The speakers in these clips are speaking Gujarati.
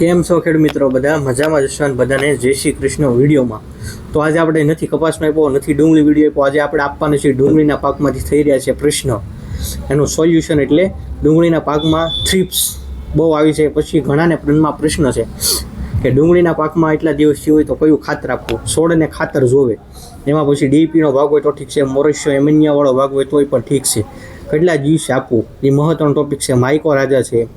કેમ છો ખેડ મિત્રો? બધા મજામાં જશો અને બધાને? જય શ્રી કૃષ્ણ વિડીયોમાં. તો આજે આપણે નથી કપાસનો આપ્યો, નથી ડુંગળી વીડિયો આપ્યો. આજે આપણે આપવાના છે ડુંગળીના પાકમાંથી થઈ રહ્યા છે પ્રશ્ન. એનું સોલ્યુશન એટલે ડુંગળીના પાકમાં થ્રીપ્સ. બહુ આવી છે પછી ઘણાને મનમાં પ્રશ્ન છે કે ડુંગળીના પાકમાં એટલા દિવસ હોય તો કયું ખાતર આપવું? છોડને ખાતર જોવે. એમાં પછી ડીપીનો ભાગ હોય તો ઠીક છે, મોરેશિયો એમિનિયાવાળો ભાગ હોય તોય પણ ઠીક છે. કેટલા દિવસે આપવું? એ મહત્વનો ટોપિક છે. માઇકો રાજા છે.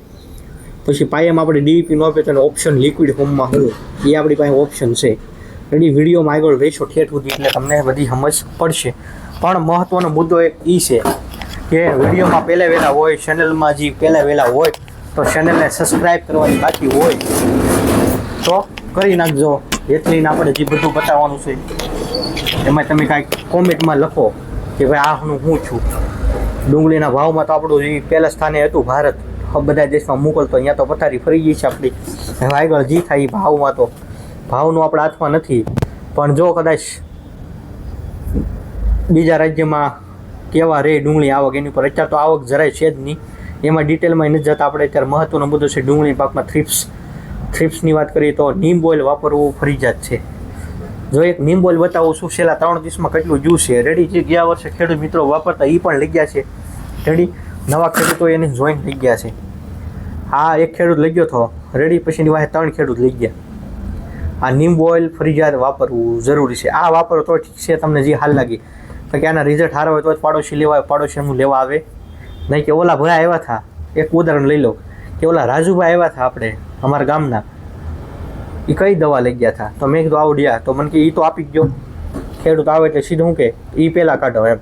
પછી પાયામાં આપણે ડીઈપી નો આપીએ તો ઓપ્શન લિક્વિડ ફોર્મમાં હોય એ આપણી પાસે ઓપ્શન છે. એની વિડીયોમાં આગળ રહેશો ઠેઠ સુધી એટલે તમને બધી સમજ પડશે. પણ મહત્વનો મુદ્દો એક એ છે કે વિડીયોમાં પહેલાં વહેલા હોય ચેનલમાં જે પહેલાં વહેલા હોય, તો ચેનલને સબસ્ક્રાઈબ કરવાની બાકી હોય, તો કરી નાખજો. એટલીને આપણે જે બધું બતાવવાનું છે, એમાં તમે કાંઈક કોમેન્ટમાં લખો કે ભાઈ આ હું હું છું? ડુંગળીના ભાવમાં તો આપણું જે પહેલા સ્થાને હતું ભારત બધા દેશમાં મોકલતો, અહીંયા તો પથારી ફરી ગઈ છે આપણી. હવે આગળ જી થાય ભાવમાં તો. ભાવનું આપણા હાથમાં નથી. પણ જો કદાચ બીજા રાજ્યમાં કેવા રે ડુંગળી આવક, એની ઉપર અત્યારે તો આવક જરાય છે જ નહીં. એમાં ડિટેલમાં નથી જતા. આપણે અત્યારે મહત્વનો મુદ્દો છે ડુંગળી પાકમાં થ્રિપ્સ થ્રિપ્સની વાત કરીએ તો નીમ ઓઇલ વાપરવું ફરજિયાત છે. જો એક નીમ ઓઇલ બતાવું શું છેલ્લા ત્રણ દિવસમાં કેટલું જ્યુસ છે. રેડી જે ગયા વર્ષે ખેડૂત મિત્રો વાપરતા એ પણ લઈ ગયા છે. રેડી નવા ખેડૂતો એને જોઈન થઈ ગયા છે. આ એક ખેડૂત લઈ ગયો હતો. રેડી પછીની વાહે ત્રણ ખેડૂત લઈ ગયા. આ નીમ ઓઇલ ફરિજિયાત વાપરવું જરૂરી છે. આ વાપરો તો ઠીક છે, તમને જે હાલ લાગી. તો કે આના રિઝલ્ટ સારા હોય તો જ પાડોશી લેવા પાડોશી હું લેવા આવે. નહીં કે ઓલા ભાઈ આવ્યા હતા. એક ઉદાહરણ લઈ લો. કે ઓલા રાજુભાઈ આવ્યા હતા આપણે, અમારા ગામના. એ કઈ દવા લઈ ગયા હતા? તો મેં કીધું આવડ્યા તો મને કે એ તો આપી ગયો ખેડૂત આવે એટલે સીધું કે એ પહેલાં કાઢો એમ.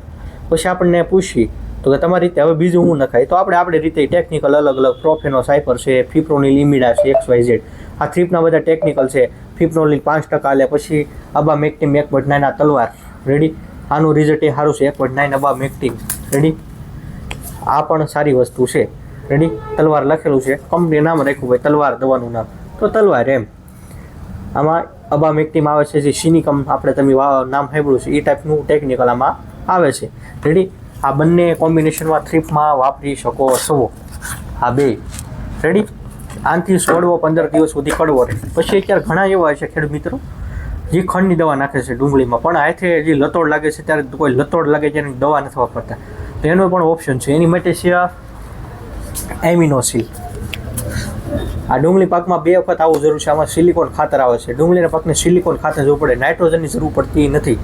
પછી આપણને પૂછી તો કે તમારી રીતે હવે બીજું હું નખાય. તો આપણે આપણે રીતે ટેકનિકલ અલગ અલગ પ્રોફેનો સાયપર છે ફિપ્રોનિલ ઇમિડા છે એક્સ વાય ઝેડ આ થ્રીપના બધા ટેકનિકલ છે. ફિપ્રોનિલ પાંચ ટકા લે પછી અબા મેક્ટિમ એક નાઇન આ તલવાર. રેડી આનું રિઝલ્ટ એ સારું છે. એક પોઈન્ટ નાઇન અબા મેક્ટિમ રેડી આ પણ સારી વસ્તુ છે. રેડી તલવાર લખેલું છે. કંપની નામ રાખ્યું ભાઈ તલવાર દવાનું નામ. તો તલવાર એમ. આમાં અબા મેક્ટિમ આવે છે જે સિનિકમ, આપણે તમે નામ સાંભળ્યું છે, એ ટાઈપનું ટેકનિકલ આમાં આવે છે. રેડી આ બંને કોમ્બિનેશનમાં થ્રીપમાં વાપરી શકો છો. આ બે. રેડી આનાથી સોળવો, પંદર દિવસ સુધી કડવો રહે. પછી અત્યારે ઘણા એવા છે ખેડૂત મિત્રો, જે ખંડની દવા નાખે છે ડુંગળીમાં. પણ હાથે જે લતોડ લાગે છે, ત્યારે કોઈ લતોડ લાગે છે એની દવા નથી વાપરતા. તો એનો પણ ઓપ્શન છે. એની માટે છે આ એમિનોસિલ આ ડુંગળી પાકમાં બે વખત આવું જરૂર છે. આમાં સિલિકોન ખાતર આવે છે. ડુંગળીના પાકને સિલિકોન ખાતર જવું પડે નાઇટ્રોજનની જરૂર પડતી નથી.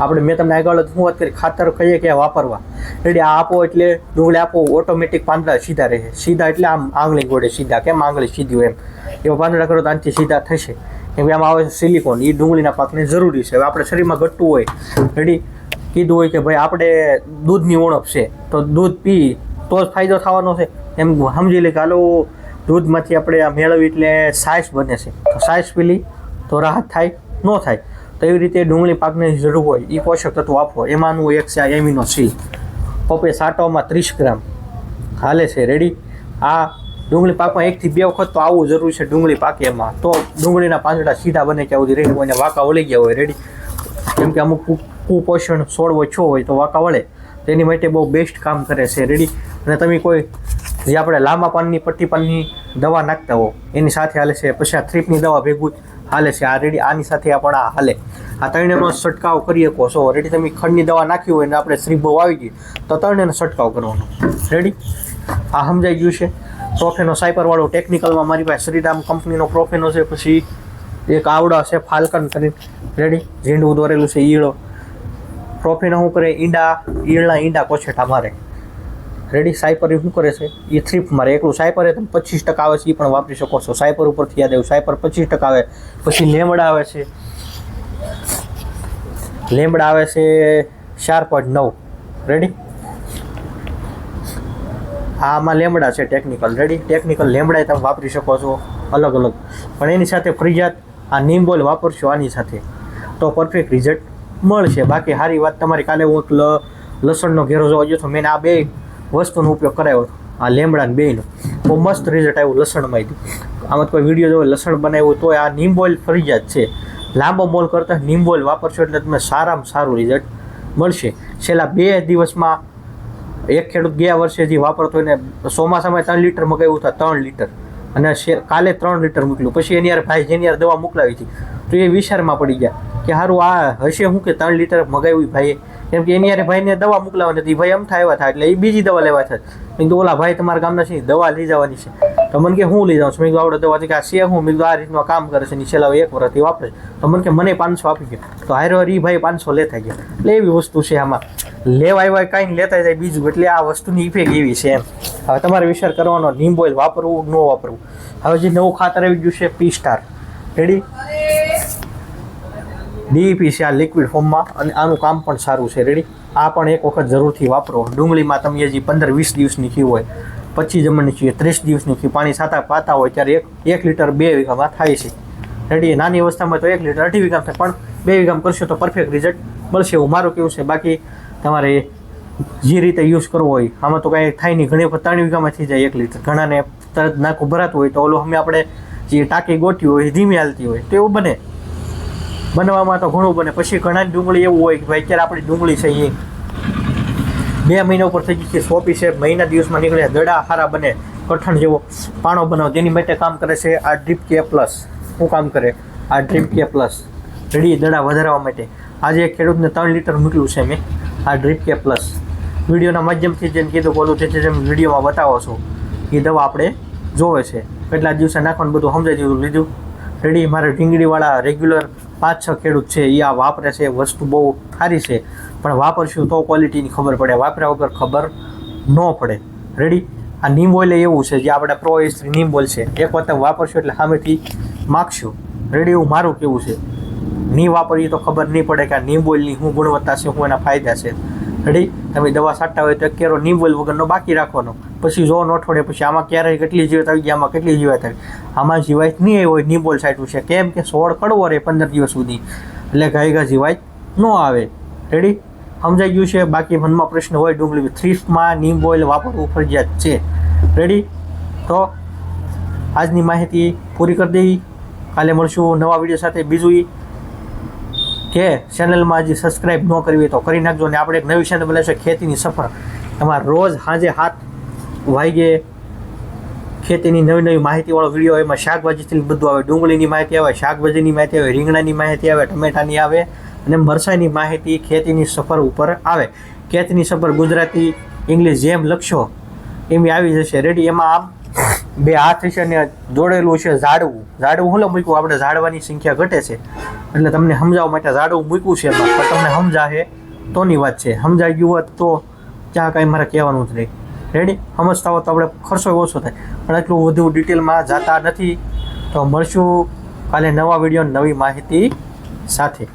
આપણે મેં તમને આગળ હું વાત કરી, ખાતર કહીએ કે વાપરવા. એટલે આ આપો એટલે ડુંગળી આપો ઓટોમેટિક પાંદડા સીધા રહે. સીધા એટલે આમ આંગળી ગોળે સીધા. કેમ આંગળી સીધી એમ? એવા પાંદડા કરો તો આનાથી સીધા થશે. કેમ કે આમાં આવે છે સિલિકોન એ ડુંગળીના પાકને જરૂરી છે. હવે આપણે શરીરમાં ઘટતું હોય રેડી કીધું હોય કે ભાઈ આપણે દૂધની ઉણપ છે, તો દૂધ પી, તો જ ફાયદો થવાનો છે. એમ સમજી લે કે હાલો, દૂધમાંથી આપણે આ મેળવી એટલે સાઇસ બને છે. તો સાઇસ પીલી તો રાહત થાય, ન થાય. તો એવી રીતે ડુંગળી પાકની જરૂર હોય એ પોષક તત્વો આપો. એમાંનું એક છે આ એમિનો સી પપે સાટોમાં ત્રીસ ગ્રામ. હાલે છે રેડી આ ડુંગળી પાકમાં એકથી બે વખત તો આવવું જરૂરી છે ડુંગળી પાકે એમાં. તો ડુંગળીના પાંદડા સીધા બને ત્યાં સુધી રેડી અને વાંકા વળી ગયા હોય રેડી કેમ કે અમુક કુપોષણ છોડવો છો હોય તો વાંકા વળે. તેની માટે બહુ બેસ્ટ કામ કરે છે રેડી અને તમે કોઈ, જે આપણે લાંબા પાનની, પટ્ટી પાનની દવા નાખતા હો, એની સાથે હાલે છે. પછી આ થ્રીપની દવા ભેગું હાલે છે. આ રેડી આની સાથે આપણે પણ આ હાલે. આ ત્રણેયનો છંટકાવ કરીએ છો રેડી તમે ખંડની દવા નાખી હોય ને આપણે શ્રી બહુ આવી ગઈ, તો ત્રણેયનો છંટકાવ કરવાનો. રેડી આ સમજાઈ ગયું છે? પ્રોફેનો સાયપરવાળો ટેકનિકલમાં મારી પાસે શ્રીરામ કંપનીનો પ્રોફેનો છે. પછી એક આવડો છે ફાલ્કન કરીને. રેડી ઝીંડવું દોરેલું છે ઈળો પ્રોફેનો શું કરે? ઈંડા ઈળના ઈંડા કોછેટા મારે. રેડી સાયપર એ શું કરે છે? એ થ્રીપ મારે એકલું સાયપર તમે પચીસ ટકા આવે છે, એ પણ વાપરી શકો છો. સાયપર ઉપરથી યાદ આવ્યું સાયપર પચીસ ટકા આવે, પછી લેમડા આવે છે. લેમડા આવે છે ચાર પોઈન્ટ નવ. રેડી આમાં લેમડા છે ટેકનિકલ રેડી ટેકનિકલ લેમડા તમે વાપરી શકો છો. અલગ અલગ. પણ એની સાથે ફરજિયાત આ નિમ્બોલ વાપરશો આની સાથે, તો પરફેક્ટ રિઝલ્ટ મળશે. બાકી સારી વાત તમારી. કાલે હું લસણનો ઘેરો જોવા ગયો છું મેં આ બે વસ્તુનો ઉપયોગ કરાયો આ લેમડા ને બેનો બહુ મસ્ત રિઝલ્ટ આવ્યું લસણમાં આમાં કોઈ વીડિયો જોવો લસણ બનાવ્યું તો આ નીમ ઓઇલ ફરજિયાત છે. લાંબો મોલ કરતાં નીમ ઓઇલ વાપરશો એટલે તમને સારામાં સારું રિઝલ્ટ મળશે. છેલ્લા બે દિવસમાં એક ખેડૂત ગયા વર્ષે જે વાપરતો એને ચોમાસામાં ત્રણ લીટર મગાવ્યું હતા ત્રણ લીટર અને કાલે ત્રણ લીટર મોકલ્યું પછી એની યાર ભાઈ જેની યાર દવા મોકલાવી હતી. તો એ વિચારમાં પડી ગયા કે સારું આ હશે શું કે ત્રણ લીટર મગાવ્યું ભાઈએ? કેમ કે એની યારે ભાઈને દવા મોકલાવાની હતી. ભાઈ અમથા આવ્યા હતા એટલે એ બીજી દવા લેવા થાય મેં કીધું, ઓલા ભાઈ, તમારા ગામના છે દવા લઈ જવાની છે. તો મને કે, હું લઈ જાઉં છું. મેં કીધું, આવડે દવા છે. કે, આ છે, હું. મેં કીધું, આ રીતનું કામ કરે છે ની છેલ્લા એક વર્ષથી વાપરે છે. તો મને કે, મને પાંચસો આપી ગયો તો હારો એ ભાઈ પાંચસો લેતા ગયા. એટલે એવી વસ્તુ છે આમાં. લેવા આવ્યા કાંઈ લેતા જાય બીજું. એટલે આ વસ્તુની ઇફેક્ટ એવી છે એમ. હવે તમારે વિચાર કરવાનો નીમ વાપરવું ન વાપરવું? હવે જે નવું ખાતર આવી ગયું છે પી સ્ટાર રેડી ડીઈપી છે આ લિક્વિડ ફોર્મમાં અને આનું કામ પણ સારું છે. રેડી આ પણ એક વખત જરૂરથી વાપરો. ડુંગળીમાં તમે હજી પંદર વીસ દિવસની ખી હોય, પચીસ જમણની ખી ત્રીસ દિવસની ખી પાણી સાતા પાતા હોય ત્યારે એક એક લીટર બે વીઘામાં થાય છે. રેડી નાની અવસ્થામાં તો એક લીટર અઢી વીઘામાં થાય, પણ બે વીઘામાં કરશો તો પરફેક્ટ રિઝલ્ટ મળશે એવું મારું કેવું છે. બાકી તમારે જે રીતે યુઝ કરવો હોય, આમાં તો કાંઈ થાય નહીં. ઘણી વખત ત્રણ વીઘામાં થઈ જાય એક લીટર. ઘણાને તરત નાખું ભરાતું હોય તો ઓલું અમે આપણે જે ટાંકી ગોઠવી હોય ધીમી હાલતી હોય, તો એવું બને. બનવામાં તો ઘણું બને. પછી ઘણા ડુંગળી એવું હોય કે ભાઈ અત્યારે આપણી ડુંગળી છે એ બે મહિના ઉપર થઈ ગઈ છે, સોંપી છે, મહિના દિવસમાં નીકળે દડા હારા બને. કઠણ જેવો પાણો બનાવો. તેની માટે કામ કરે છે આ ડ્રીપ કે પ્લસ શું કામ કરે? આ ડ્રીપ કે પ્લસ રેડી દડા વધારવા માટે. આજે ખેડૂતને ત્રણ લીટર મોકલ્યું છે મેં. આ ડ્રીપ કે પ્લસ વિડીયોના માધ્યમથી જેમ કીધું બોલું તે જેમ વિડીયોમાં બતાવો છો. એ દવા આપણે જોવે છે. કેટલા દિવસે નાખવાનું બધું સમજાઈ દીધું લીધું. રેડી. મારે ઢીંગડીવાળા રેગ્યુલર પાંચ છ ખેડૂત છે એ આ વાપરે છે. વસ્તુ બહુ સારી છે, પણ વાપરશું તો ક્વોલિટીની ખબર પડે. વાપર્યા વગર ખબર ન પડે. રેડી આ નીમ ઓઇલ એવું છે જે આપણે પ્રો એસ્ત્રી નીમ ઓઇલ છે. એક વખત વાપરશું એટલે સામેથી માગશું. રેડી એવું મારું કેવું છે. નહીં વાપરીએ તો ખબર નહીં પડે કે આ નીમ ઓઇલની શું ગુણવત્તા છે શું એના ફાયદા છે. રેડી? તમે દવા છાંટતા હોય તો એક કેરો નીમ ઓઇલ વગરનો બાકી રાખવાનો. પછી જો અઠવાડિયે પછી આમાં ક્યારે કેટલી જીવાત આવી ગયા આમાં કેટલી જીવાત આવી આમાં જીવાત નહીં આવી હોય નીમ ઓઇલ છાંટ્યું છે. કેમ કે સોળ કડવો રહે પંદર દિવસ સુધી. એટલે ગાય ગા જીવાત ન આવે. રેડી? સમજાઈ ગયું છે? બાકી મનમાં પ્રશ્ન હોય, ડુંગળી થ્રીફમાં નીમ ઓઇલ વાપરવું ફરજિયાત છે. રેડી? તો આજની માહિતી પૂરી કરી દઈ કાલે મળશું નવા વીડિયો સાથે. બીજું કે ચેનલમાં હજી સબસ્ક્રાઈબ ન કરવી તો કરી નાખજો અને આપણે એક નવી ચેનલ બનાવી છે ખેતીની સફર એમાં રોજ સાંજે હાથ વાગે ખેતીની નવી નવી માહિતીવાળો વીડિયો એમાં શાકભાજીથી બધું આવે. ડુંગળીની માહિતી આવે, શાકભાજીની માહિતી આવે, રીંગણાની માહિતી આવે, ટમેટાની આવે અને મરસાની માહિતી ખેતીની સફર ઉપર આવે. ખેતીની સફર ગુજરાતી, ઇંગ્લિશ જેમ લખશો એમ આવી જશે. રેડી એમાં આમ બે હાથ છે ને જોડેલું છે ઝાડવું. ઝાડવું હું મૂક્યું? આપણે ઝાડવાની સંખ્યા ઘટે છે. એટલે તમને સમજાવવા માટે ઝાડવું મૂક્યું છે એમાં. પણ તમને સમજાશે તોની વાત છે. સમજાઈ ગયું હોત તો ત્યાં કાંઈ મારે કહેવાનું જ નહીં. રેડી સમજતા હોત તો આપણે ખર્ચો ઓછો થાય. પણ એટલું વધુ ડિટેલમાં જતા નથી. તો મળશું કાલે નવા વીડિયો નવી માહિતી સાથે.